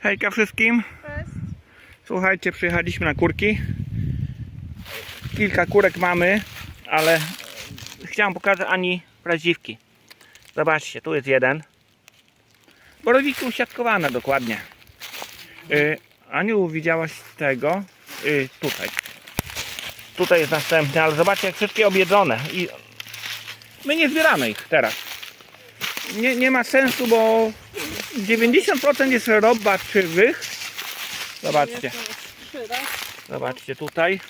Hejka wszystkim. Cześć. Słuchajcie, przyjechaliśmy na kurki. Kilka kurek mamy, ale chciałem pokazać Ani prawdziwki. Zobaczcie, tu jest jeden. Borowiki usiatkowane dokładnie. Yy, Aniu, widziałaś tego? Yy, tutaj. Tutaj jest następny, ale zobaczcie jak wszystkie objedzone. I my nie zbieramy ich teraz. Nie, nie ma sensu, bo 90% jest robaczywych. Zobaczcie. Tak? Zobaczcie tutaj,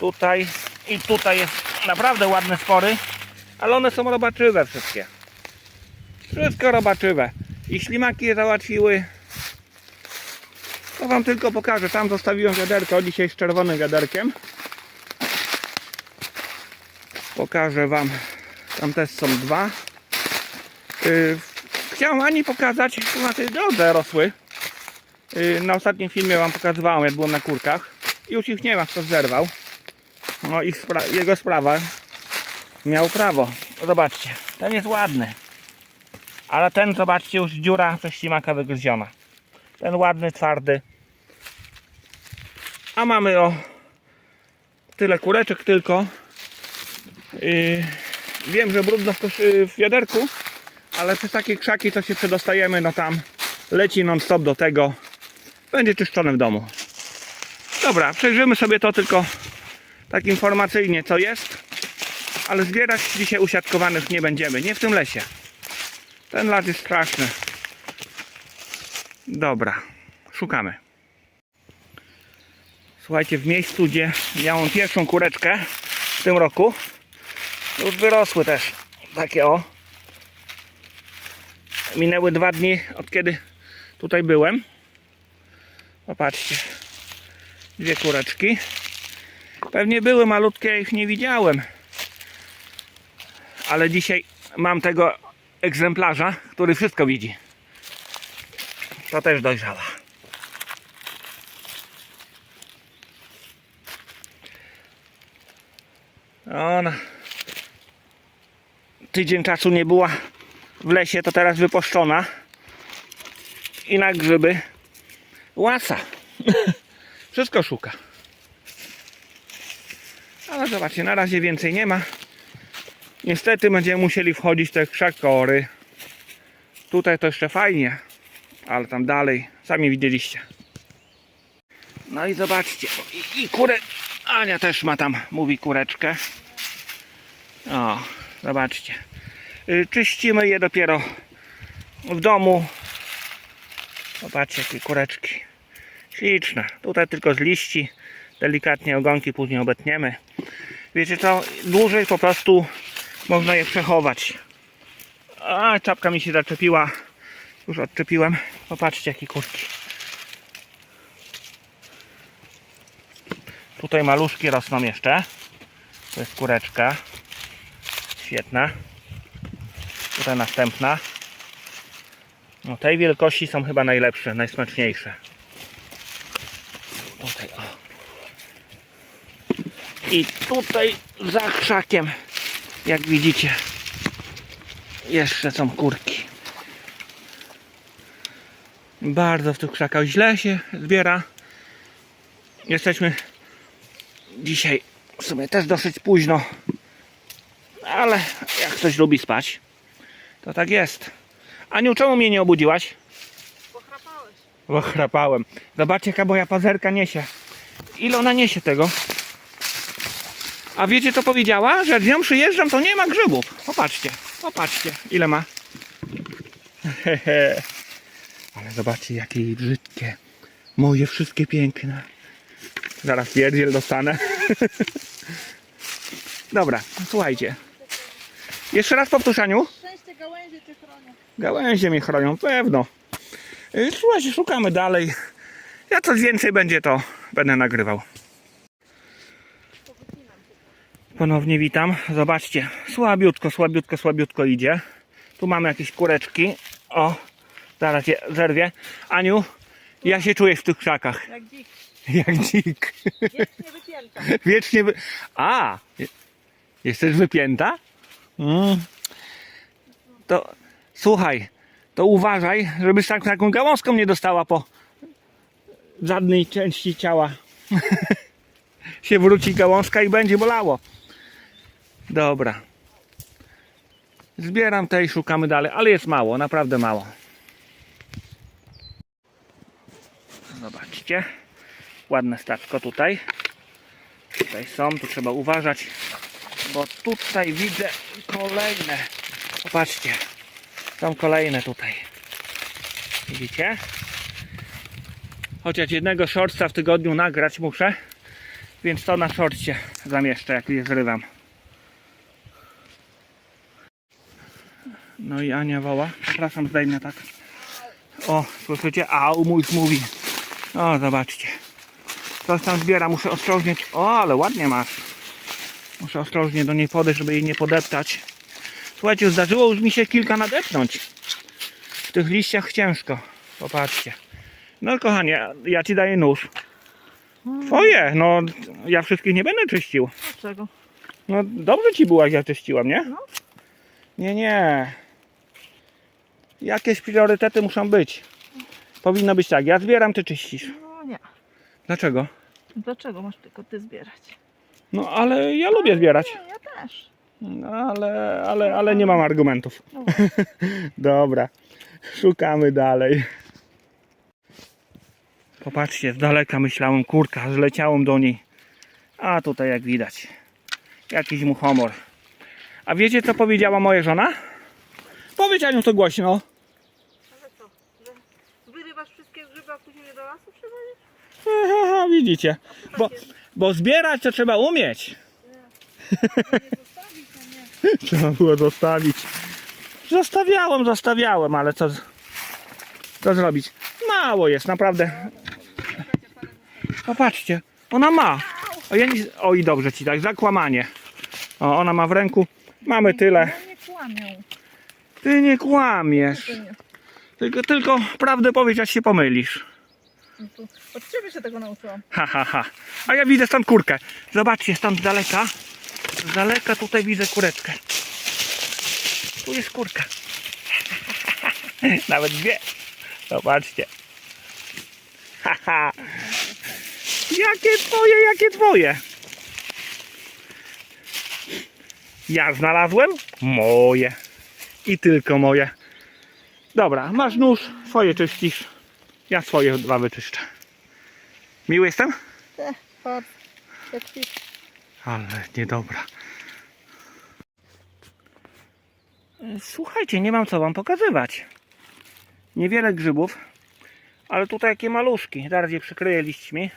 tutaj i tutaj jest naprawdę ładne spory, ale one są robaczywe wszystkie. Wszystko robaczywe. I ślimaki je załatwiły. To wam tylko pokażę. Tam zostawiłem wiaderko, dzisiaj z czerwonym wiaderkiem. Pokażę wam. Tam też są dwa. Chciałem Ani pokazać, na tej drodze rosły. Yy, Na ostatnim filmie Wam pokazywałem, jak byłem na kurkach. Już ich nie ma, kto zerwał. No ich spra- jego sprawa. Miał prawo. Zobaczcie, ten jest ładny. Ale ten, zobaczcie, już dziura przez ślimaka wygryziona. Ten ładny, twardy. A mamy o tyle kureczek tylko. Yy, wiem, że brudno w, koszy- w wiaderku, ale przez takie krzaki, co się przedostajemy, no tam leci non stop do tego będzie czyszczone w domu. Dobra, przejrzymy sobie to tylko tak informacyjnie, co jest. Ale zbierać dzisiaj usiadkowanych nie będziemy. Nie w tym lesie. Ten las jest straszny. Dobra, szukamy. Słuchajcie, w miejscu, gdzie miałem pierwszą kureczkę w tym roku, już wyrosły też takie o. Minęły dwa dni od kiedy tutaj byłem. Popatrzcie. Dwie kureczki. Pewnie były malutkie, ich nie widziałem. Ale dzisiaj mam tego egzemplarza, który wszystko widzi. To też dojrzała. Ona tydzień czasu nie była w lesie, to teraz wypuszczona. I na grzyby łasa. Wszystko szuka. Ale zobaczcie, na razie więcej nie ma. Niestety będziemy musieli wchodzić te krzakory. Tutaj to jeszcze fajnie, ale tam dalej, sami widzieliście. No i zobaczcie, i, i kurę, Ania też ma tam, mówi kureczkę. O, zobaczcie. Y, Czyścimy je dopiero w domu. Zobaczcie, jakie kureczki. Śliczne. Tutaj tylko z liści. Delikatnie ogonki później obetniemy. Wiecie co? Dłużej po prostu można je przechować. A, czapka mi się zaczepiła. Już odczepiłem. Popatrzcie, jakie kurki. Tutaj maluszki rosną jeszcze. To jest kureczka. Świetna. Tutaj następna. No tej wielkości są chyba najlepsze, najsmaczniejsze. Tutaj o. I tutaj za krzakiem, jak widzicie, jeszcze są kurki. Bardzo w tych krzakach źle się zbiera. Jesteśmy dzisiaj w sumie też dosyć późno, ale jak ktoś lubi spać, to tak jest. Aniu, czemu mnie nie obudziłaś? Pochrapałeś. Bo chrapałem. Zobaczcie jaka moja pazerka niesie. Ile ona niesie tego? A wiecie co powiedziała? Że jak z nią przyjeżdżam to nie ma grzybów. Popatrzcie, popatrzcie ile ma. Hehe. Ale zobaczcie jakie jej brzydkie. Moje wszystkie piękne. Zaraz pierdziel dostanę. Dobra, słuchajcie. Jeszcze raz powtórz Aniu. Gałęzie cię chronią. Gałęzie mnie chronią, pewno. Y, Słuchajcie, szukamy dalej. Jak coś więcej będzie, to będę nagrywał. Ponownie witam. Zobaczcie, słabiutko, słabiutko, słabiutko idzie. Tu mamy jakieś kureczki. O, zaraz je zerwię. Aniu, ja się czuję w tych krzakach. Jak dzik. Jak dzik. Wiecznie wypięta. Wiecznie wy... A! je- Jesteś wypięta? Mm. To słuchaj, to uważaj, żebyś tak taką gałązką nie dostała po żadnej części ciała. się wróci gałązka i będzie bolało. Dobra. Zbieram te i szukamy dalej, ale jest mało, naprawdę mało. Zobaczcie. Ładne stawko tutaj. Tutaj są, tu trzeba uważać, bo tutaj widzę kolejne. Popatrzcie. Są kolejne tutaj. Widzicie? Chociaż jednego shortsa w tygodniu nagrać muszę, więc to na shortcie zamieszczę, jak je zrywam. No i Ania woła. Przepraszam, zdejmę tak. O, słyszycie? A, mój mówi. O, zobaczcie. Coś tam zbiera, muszę ostrożnie. O, ale ładnie masz. Muszę ostrożnie do niej podejść, żeby jej nie podeptać. Słuchajcie, zdarzyło już mi się kilka nadepnąć. W tych liściach ciężko. Popatrzcie. No kochanie, ja ci daję nóż. Twoje, no ja wszystkich nie będę czyścił. Dlaczego? No dobrze ci było, jak ja czyściłam, nie? No. Nie, nie. Jakieś priorytety muszą być. Powinno być tak, ja zbieram, ty czyścisz. No nie. Dlaczego? Dlaczego masz tylko ty zbierać? No ale ja lubię zbierać. Nie, ja też. No ale, ale, ale nie mam argumentów. No. Dobra, szukamy dalej. Popatrzcie, z daleka myślałem kurka, zleciałem do niej. A tutaj jak widać, jakiś muchomor. A wiecie co powiedziała moja żona? Powiedz Aniu to głośno. Ale co? Że wyrywasz wszystkie grzyby, a później je do lasu przywozisz? Aha, widzicie, bo, bo zbierać to trzeba umieć. Nie. Trzeba było zostawić. Zostawiałem, zostawiałem, ale co, co zrobić? Mało jest, naprawdę. Popatrzcie, ona ma. O, ja nie, o i dobrze ci tak, zakłamanie. O, ona ma w ręku. Mamy tyle. Ty nie kłamiesz. Tylko, tylko prawdę powiedz, jak się pomylisz. No Od ciebie się tego nauczyłam. Ha, ha, ha. A ja widzę stąd kurkę. Zobaczcie, stąd z daleka. Z daleka tutaj widzę kureczkę. Tu jest kurka. Nawet dwie. Zobaczcie. Jakie twoje, jakie twoje? Ja znalazłem moje. I tylko moje. Dobra, masz nóż, swoje czyścisz. Ja swoje dwa wyczyszczę. Miły jestem? Ty. Ale niedobra. Słuchajcie, nie mam co wam pokazywać. Niewiele grzybów, ale tutaj jakie maluszki. Zaraz je przykryję liśćmi.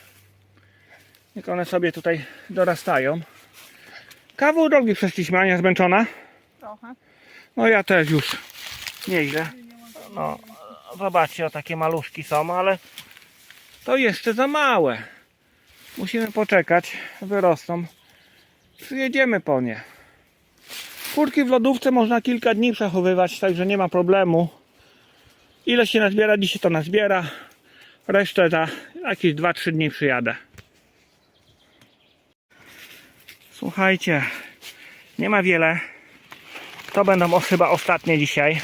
Jak one sobie tutaj dorastają. Kawał drogi przeszliśmy, Ania zmęczona. Trochę. No ja też już nieźle. No, zobaczcie, o takie maluszki są, ale to jeszcze za małe. Musimy poczekać, wyrosną. Przyjedziemy po nie. Kurki w lodówce można kilka dni przechowywać, także nie ma problemu. Ile się nazbiera, dzisiaj to nazbiera. Resztę za jakieś 2-3 dni przyjadę. Słuchajcie, nie ma wiele. To będą chyba ostatnie dzisiaj.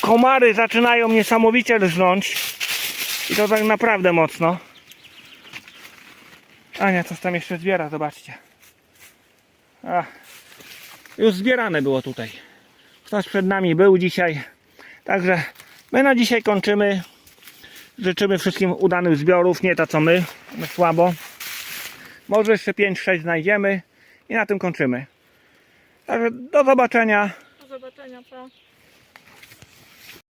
Komary zaczynają niesamowicie lżnąć. I to tak naprawdę mocno. Ania coś tam jeszcze zbiera, zobaczcie. A, już zbierane było tutaj. Ktoś przed nami był dzisiaj. Także my na dzisiaj kończymy. Życzymy wszystkim udanych zbiorów, nie to co my, my słabo. Może jeszcze 5-6 znajdziemy i na tym kończymy. Także do zobaczenia. Do zobaczenia, pa.